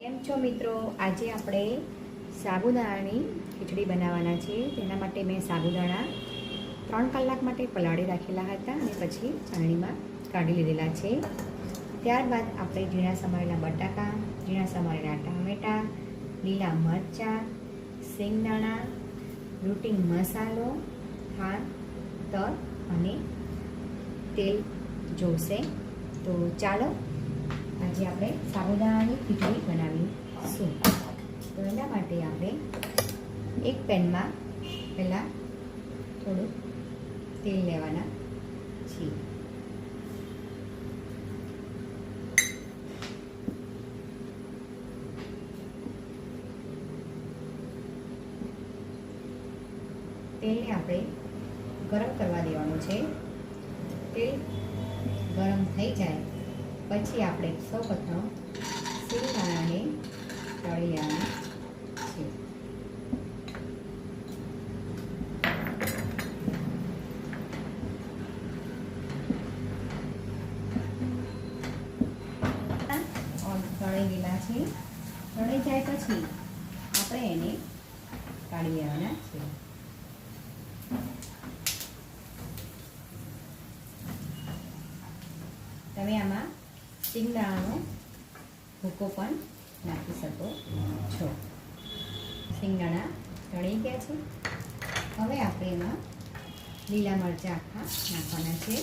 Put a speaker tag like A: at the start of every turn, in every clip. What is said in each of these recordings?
A: કેમ છો મિત્રો? આજે આપણે સાબુદાણાની ખીચડી બનાવવાના છે તેના માટે મેં સાબુદાણા ત્રણ કલાક માટે પલાળી રાખેલા હતા અને પછી ચાણીમાં કાઢી લીધેલા છે. ત્યારબાદ આપણે ઝીણા સમારેલા બટાકા, ઝીણા સમારેલા ટામેટાં, લીલા મરચાં, શેંગદાણા રૂટિંગ મસાલો, ખાંડ તર અને તેલ જોશે. તો ચાલો આજે આપણે સાબુદાણાની ખીચડી બનાવીશું. તો એના માટે આપણે એક પેનમાં પહેલાં થોડું તેલ લેવાના છીએ. તેલને આપણે ગરમ કરવા દેવાનું છે. તેલ ગરમ થઈ જાય પછી આપણે સૌ પ્રથમ સિંગદાણાને તળી લેવાના છે તળી ગયેલા છે. તળી જાય પછી આપણે એને કાઢી લેવાના છે. તમે આમાં સિંગદાણાનો ભૂકો પણ નાખી શકો છો. શિંગદાણા તળી ગયા છે. હવે આપણે એમાં લીલા મરચાં આખા નાખવાના છે.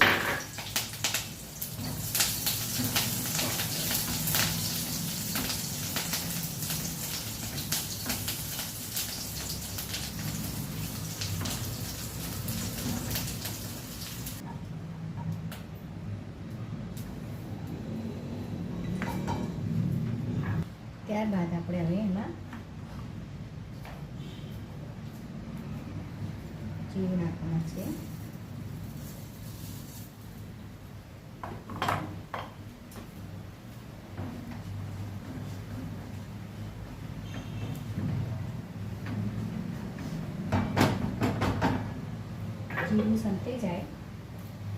A: ત્યારબાદ આપણે હવે એમાં જીરું નાખવાના છે. જીરું સંતે જાય.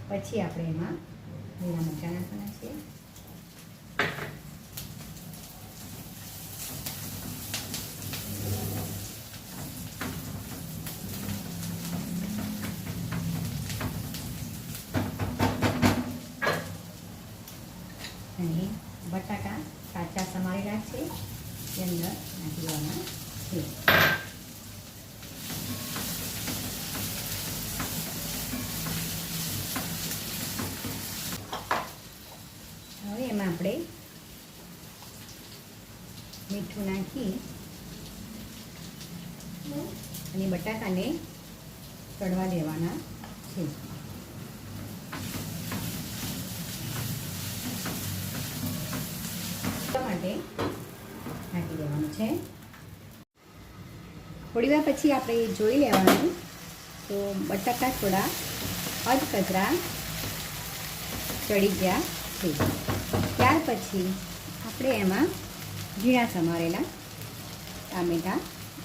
A: પછી આપણે એમાં લીલા મરચાં નાખવાના છે અને બટાકા કાચા છે તે અંદર નાખી દેવાના છે. હવે એમાં આપણે મીઠું નાખી અને બટાકાને ચડવા દેવાના છે. નાખી દેવાનું છે. થોડી પછી આપણે જોઈ લેવાનું. તો બટાકા થોડા અધકચરા ચડી ગયા છે. ત્યાર પછી આપણે એમાં ઝીણા સમારેલા ટામેટાં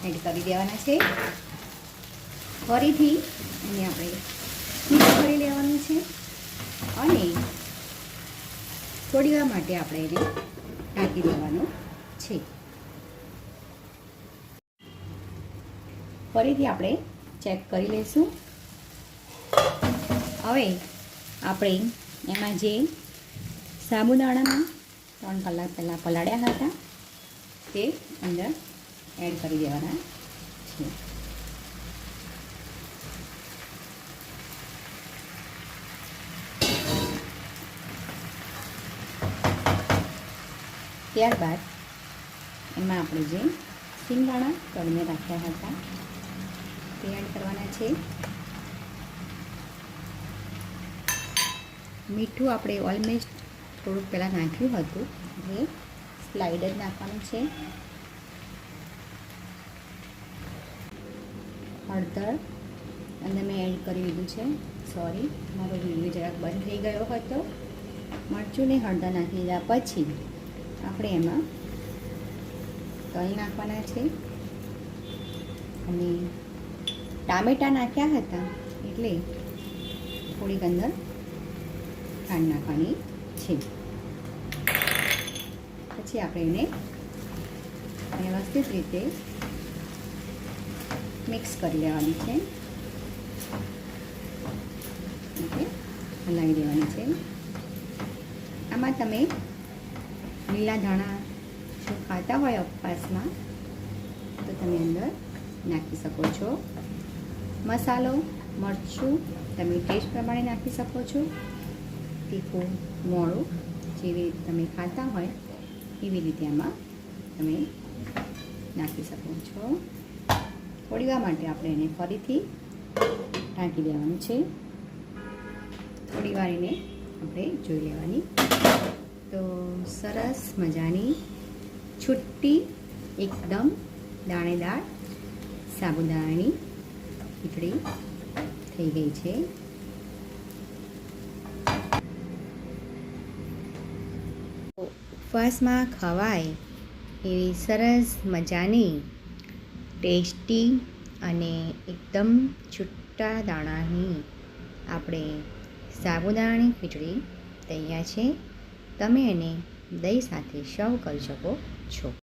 A: એડ કરી દેવાના છે. ફરીથી એને આપણે મિક્સ કરી લેવાનું છે. અને થોડી વાર માટે આપણે એને ઢાંકી દેવાનું છે. ફરીથી આપણે ચેક કરી લઈશું. હવે આપણે એમાં જે સાબુદાણામાં ત્રણ કલાક પહેલાં પલાળ્યા હતા, તે અંદર એડ કરી દેવાના છે. ત્યારબાદ એમાં આપણે જે સિંગદાણા કરીને રાખ્યા હતા તે એડ કરવાના છે. મીઠું આપણે ઓલમોસ્ટ થોડુંક પહેલાં નાખ્યું હતું. એટલે સ્લાઇડ નાખવાનું છે. હળદર અને મેં એડ કરી દીધું છે. સોરી મારો વીડિયો જરાક બંધ થઈ ગયો હતો. મરચું ને હળદર નાખી દીધા પછી આપણે એમાં તલ નાખવાના છે. અને ટામેટાં નાખ્યા હતા એટલે થોડીક અંદર ખાંડ નાખવાની છે. પછી આપણે એને વ્યવસ્થિત રીતે મિક્સ કરી લેવાની છે. ઓકે, હલાવી દેવાની છે. આમાં તમે લીલા ધાણા જો ખાતા હોય ઉપવાસમાં, તો તમે અંદર નાખી શકો છો. મસાલો, મરચું તમે ટેસ્ટ પ્રમાણે નાખી શકો છો. તીખું, મોળું જેવી તમે ખાતા હોય, એવી રીતે આમાં તમે નાખી શકો છો. થોડી વાર માટે આપણે એને ફરીથી ઢાંકી દેવાનું છે. થોડી વાર એને આપણે જોઈ લેવાની તો સરસ મજાની છુટ્ટી, એકદમ દાણેદાર સાબુદાણાની ખીચડી થઈ ગઈ છે. ઉપવાસમાં ખવાય એવી સરસ મજાની ટેસ્ટી અને એકદમ છૂટા દાણાની આપણે સાબુદાણાની ખીચડી તૈયાર છે. તમે એને દહીં સાથે સર્વ કરી શકો છો.